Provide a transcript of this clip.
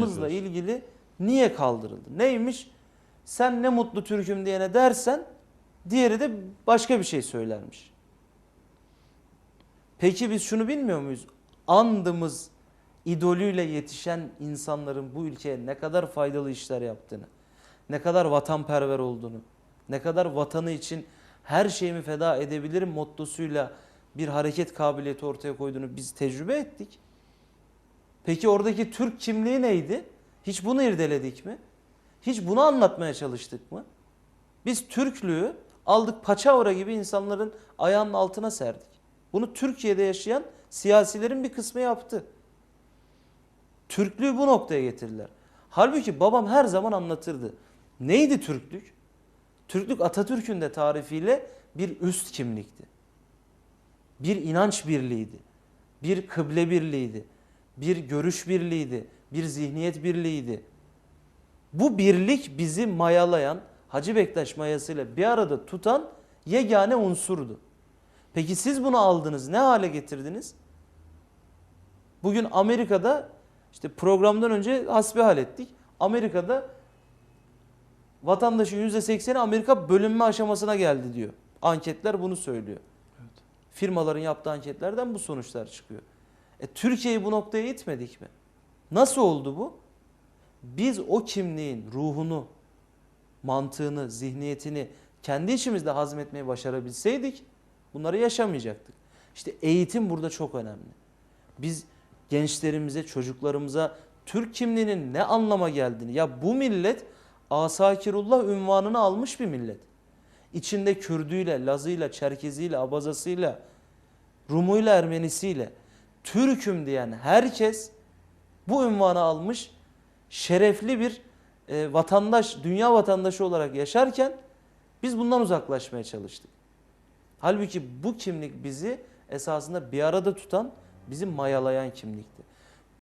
yapıyoruz? ilgili niye kaldırıldı? Neymiş? Sen ne mutlu Türk'üm diyene dersen diğeri de başka bir şey söylermiş. Peki biz şunu bilmiyor muyuz? Andımız idolüyle yetişen insanların bu ülkeye ne kadar faydalı işler yaptığını, ne kadar vatanperver olduğunu, ne kadar vatanı için her şeyimi feda edebilirim mottosuyla bir hareket kabiliyeti ortaya koyduğunu biz tecrübe ettik. Peki oradaki Türk kimliği neydi? Hiç bunu irdeledik mi? Hiç bunu anlatmaya çalıştık mı? Biz Türklüğü aldık paçavra gibi insanların ayağının altına serdik. Bunu Türkiye'de yaşayan siyasilerin bir kısmı yaptı. Türklüğü bu noktaya getirdiler. Halbuki babam her zaman anlatırdı. Neydi Türklük? Türklük Atatürk'ün de tarifiyle bir üst kimlikti. Bir inanç birliğiydi. Bir kıble birliğiydi. Bir görüş birliğiydi. Bir zihniyet birliğiydi. Bu birlik bizi mayalayan, Hacı Bektaş mayasıyla bir arada tutan yegane unsurdu. Peki siz bunu aldınız, ne hale getirdiniz? Bugün Amerika'da işte programdan önce hasbihal ettik. Amerika'da vatandaşın %80'i Amerika bölünme aşamasına geldi diyor. Anketler bunu söylüyor. Firmaların yaptığı anketlerden bu sonuçlar çıkıyor. E, Türkiye'yi bu noktaya itmedik mi? Nasıl oldu bu? Biz o kimliğin ruhunu, mantığını, zihniyetini kendi içimizde hazmetmeyi başarabilseydik bunları yaşamayacaktık. İşte eğitim burada çok önemli. Biz gençlerimize, çocuklarımıza Türk kimliğinin ne anlama geldiğini ya bu millet Asakirullah ünvanını almış bir millet. İçinde Kürdüyle, Lazıyla, Çerkeziyle, Abazasıyla, Rumuyla, Ermenisiyle Türk'üm diyen herkes bu ünvanı almış şerefli bir e, vatandaş, dünya vatandaşı olarak yaşarken biz bundan uzaklaşmaya çalıştık. Halbuki bu kimlik bizi esasında bir arada tutan, bizi mayalayan kimlikti.